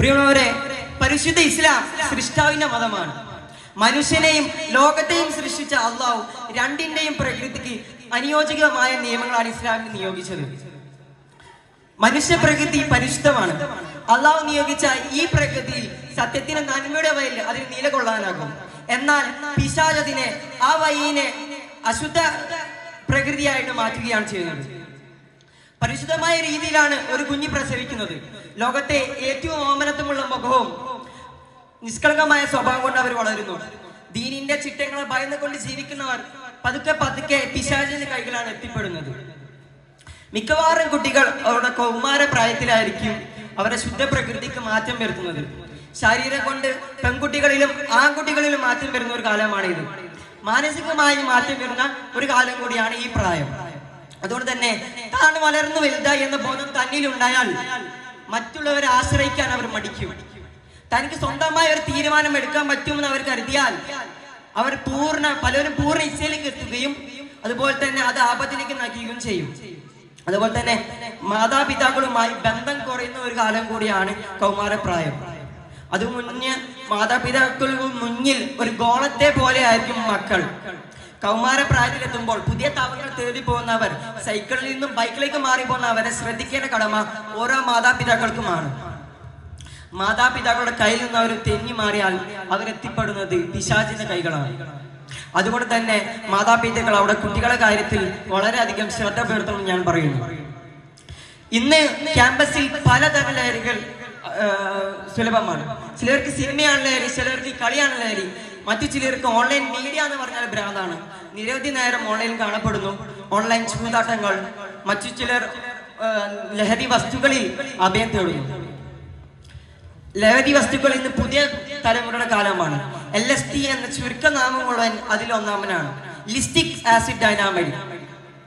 പ്രിയമുള്ളവരെ പരിശുദ്ധ ഇസ്ലാം സൃഷ്ടാവിന്റെ മതമാണ്. മനുഷ്യനെയും ലോകത്തെയും സൃഷ്ടിച്ച അള്ളാഹു രണ്ടിന്റെയും പ്രകൃതിക്ക് അനുയോജ്യമായ നിയമങ്ങളാണ് ഇസ്ലാമിന് നിയോഗിച്ചത്. മനുഷ്യ പ്രകൃതി പരിശുദ്ധമാണ്. അള്ളാഹു നിയോഗിച്ച ഈ പ്രകൃതിയിൽ സത്യത്തിന് നന്മയുടെ വയൽ അതിന് നിലകൊള്ളാനാകും. എന്നാൽ പിശാചതിനെ ആ വയ്യനെ അശുദ്ധ പ്രകൃതിയായിട്ട് മാറ്റുകയാണ് ചെയ്യുന്നത്. പരിശുദ്ധമായ രീതിയിലാണ് ഒരു കുഞ്ഞി പ്രസവിക്കുന്നത്. ലോകത്തെ ഏറ്റവും ഓമനത്വമുള്ള മുഖവും നിഷ്കളങ്കമായ സ്വഭാവം കൊണ്ട് അവർ വളരുന്നു. ദീനിന്റെ ചിട്ടങ്ങളെ ഭയന്നുകൊണ്ട് ജീവിക്കുന്നവർ പതുക്കെ പതുക്കെ പിശാചിന്റെ കൈകളാണ് എത്തിപ്പെടുന്നത്. മിക്കവാറും കുട്ടികൾ അവരുടെ കൗമാര പ്രായത്തിലായിരിക്കും അവരുടെ ശുദ്ധ പ്രകൃതിക്ക് മാറ്റം വരുത്തുന്നത്. ശരീരം കൊണ്ട് പെൺകുട്ടികളിലും ആൺകുട്ടികളിലും മാറ്റം വരുന്ന ഒരു കാലമാണ് ഇത് മാനസികമായി മാറ്റം വരുന്ന ഒരു കാലം കൂടിയാണ് ഈ പ്രായം. അതുകൊണ്ട് തന്നെ താൻ വളർന്നു വലുതായി എന്ന ബോധം തന്നിലുണ്ടായാൽ മറ്റുള്ളവരെ ആശ്രയിക്കാൻ അവർ മടിക്കും. തനിക്ക് സ്വന്തമായ ഒരു തീരുമാനം എടുക്കാൻ പറ്റുമെന്ന് അവർ കരുതിയാൽ അവർ പൂർണ പലരും പൂർണ ഇച്ഛയിലേക്ക് എത്തുകയും അതുപോലെ തന്നെ അത് ആപത്തിലേക്ക് നയിക്കുകയും ചെയ്യും. അതുപോലെ തന്നെ മാതാപിതാക്കളുമായി ബന്ധം കുറയുന്ന ഒരു കാലം കൂടിയാണ് കൗമാരപ്രായം. അത് മുന്നേ മാതാപിതാക്കൾക്ക് മുന്നിൽ ഒരു ഗോളത്തെ പോലെ ആയിരിക്കും മക്കൾ. കൗമാരപ്രായത്തിലെത്തുമ്പോൾ പുതിയ താപങ്ങൾ തേടി പോകുന്നവർ സൈക്കിളിൽ നിന്നും ബൈക്കിലേക്ക് മാറി പോകുന്നവരെ ശ്രദ്ധിക്കേണ്ട കടമ ഓരോ മാതാപിതാക്കൾക്കുമാണ്. മാതാപിതാക്കളുടെ കയ്യിൽ നിന്ന് അവർ തെന്നി മാറിയാൽ അവരെത്തിപ്പെടുന്നത് പിശാചിന്റെ കൈകളാണ്. അതുകൊണ്ട് തന്നെ മാതാപിതാക്കൾ അവിടെ കുട്ടികളുടെ കാര്യത്തിൽ വളരെയധികം ശ്രദ്ധ പുലർത്തണം ഞാൻ പറയുന്നു. ഇന്ന് ക്യാമ്പസിൽ പലതരം ലഹരികൾ സുലഭമാണ്. ചിലർക്ക് സിനിമയാണ് ലഹരി ചിലർക്ക് കളിയാണ് ലഹരി മറ്റു ചിലർക്ക് ഓൺലൈൻ മീഡിയ എന്ന് പറഞ്ഞാൽ ഭ്രാന്താണ്. നിരവധി നേരം ഓൺലൈനിൽ കാണപ്പെടുന്നു. ഓൺലൈൻ ചൂതാട്ടങ്ങൾ. മറ്റു ചിലർ ലഹരി വസ്തുക്കളിൽ അഭയം തേടുന്നു. ലഹരി വസ്തുക്കൾ ഇന്ന് പുതിയ തലമുറയുടെ കാലമാണ്. എൽ എസ് ടി എന്ന ചുരുക്കനാമമുള്ളവൻ അതിലൊന്നാമനാണ് ലിസ്റ്റിക് ആസിഡ് ഡൈനാമൈഡ്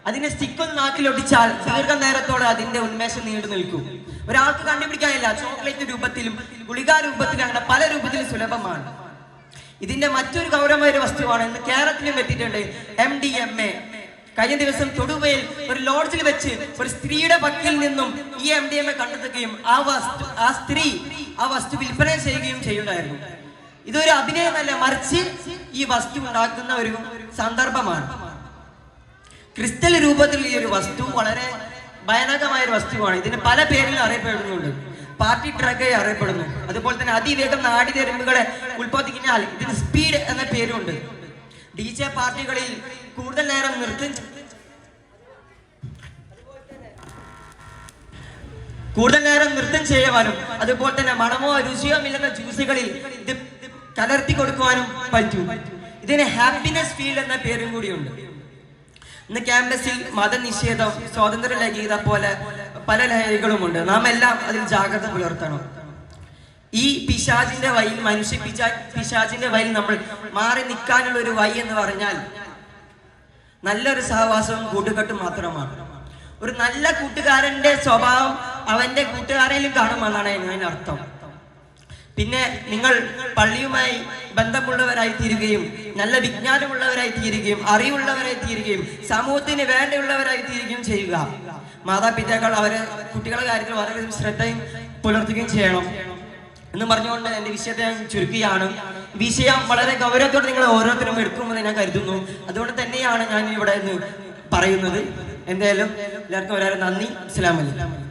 അതിനെ സ്റ്റിക്കൊന്ന് നാക്കിലൊട്ടിച്ചാൽ ദീർഘനേരത്തോടെ അതിന്റെ ഉന്മേഷം നീണ്ടു നിൽക്കും. ഒരാൾക്ക് കണ്ടുപിടിക്കാനില്ല. ചോക്ലേറ്റ് രൂപത്തിലും ഗുളികാ രൂപത്തിലും അങ്ങനെ പല രൂപത്തിലും സുലഭമാണ്. ഇതിന്റെ മറ്റൊരു ഗൗരവമായ ഒരു വസ്തുവാണ്. ഇന്ന് കേരളത്തിലും എത്തിയിട്ടുണ്ട് എം ഡി എം എ കഴിഞ്ഞ ദിവസം തൊടുപയിൽ ഒരു ലോഡ്ജിൽ വെച്ച് ഒരു സ്ത്രീയുടെ പക്കൽ നിന്നും ഈ എം ഡി എം എ കണ്ടെത്തുകയും ആ വസ്തു ആ സ്ത്രീ ആ വസ്തു വിൽപ്പന ചെയ്യുകയും ചെയ്യുണ്ടായിരുന്നു ഇതൊരു അഭിനയമല്ല മറിച്ച് ഈ വസ്തു ഉണ്ടാക്കുന്ന ഒരു സന്ദർഭമാണ്. ക്രിസ്റ്റൽ രൂപത്തിൽ ഈ ഒരു വസ്തു വളരെ ഭയാനകമായ ഒരു വസ്തുവാണ്. ഇതിന് പല പേരിൽ അറിയപ്പെടുന്നുണ്ട്. പാർട്ടി ഡ്രഗ് അറിയപ്പെടുന്നു. അതുപോലെ തന്നെ അതിവേഗം നാടിതെരുമ്പുകളെ ഉത്പാദിപ്പിക്കാൻ ഇതിന് സ്പീഡ് എന്ന പേരുണ്ട്. ഡി ജെ പാർട്ടികളിൽ കൂടുതൽ നേരം നൃത്തം കൂടുതൽ നേരം നൃത്തം ചെയ്യുവാനും അതുപോലെ തന്നെ മണമോ രുചിയോ ഇല്ലാത്ത ജ്യൂസുകളിൽ ഇത് കലർത്തി കൊടുക്കുവാനും പറ്റും. ഇതിന് ഹാപ്പിനെസ് ഫീൽ എന്ന പേരും കൂടിയുണ്ട്. ഇന്ന് ക്യാമ്പസിൽ മതനിഷേധം സ്വാതന്ത്ര്യ ലഹീത പോലെ പല ലഹരികളുമുണ്ട്. നാം എല്ലാം അതിൽ ജാഗ്രത പുലർത്തണം. ഈ പിശാചിന്റെ വഴിയിൽ മനുഷ്യ പിശാ പിശാചിന്റെ വഴിയിൽ നമ്മൾ മാറി നിൽക്കാനുള്ള ഒരു വഴി എന്ന് പറഞ്ഞാൽ നല്ലൊരു സഹവാസവും കൂട്ടുകെട്ടും മാത്രമാണ്. ഒരു നല്ല കൂട്ടുകാരന്റെ സ്വഭാവം അവന്റെ കൂട്ടുകാരനിലും കാണുമെന്നാണ് അതിന് അർത്ഥം പിന്നെ നിങ്ങൾ പള്ളിയുമായി ബന്ധമുള്ളവരായി തീരുകയും നല്ല വിജ്ഞാനമുള്ളവരായി തീരുകയും അറിവുള്ളവരായി തീരുകയും സമൂഹത്തിന് വേണ്ടിയുള്ളവരായി തീരുകയും ചെയ്യുക. മാതാപിതാക്കൾ അവരെ കുട്ടികളുടെ കാര്യത്തിൽ വളരെ ശ്രദ്ധയും പുലർത്തുകയും ചെയ്യണം. എന്ന് പറഞ്ഞുകൊണ്ട് എന്റെ വിഷയത്തെ ഞാൻ ചുരുക്കുകയാണ്. വിഷയം വളരെ ഗൗരവത്തോടെ നിങ്ങൾ ഓരോരുത്തരും എടുക്കുമെന്ന് ഞാൻ കരുതുന്നു. അതുകൊണ്ട് തന്നെയാണ് ഞാൻ ഇവിടെ പറയുന്നത്. എന്തായാലും എല്ലാവർക്കും ഒരാളെ നന്ദി. അസ്സലാമലൈക്കും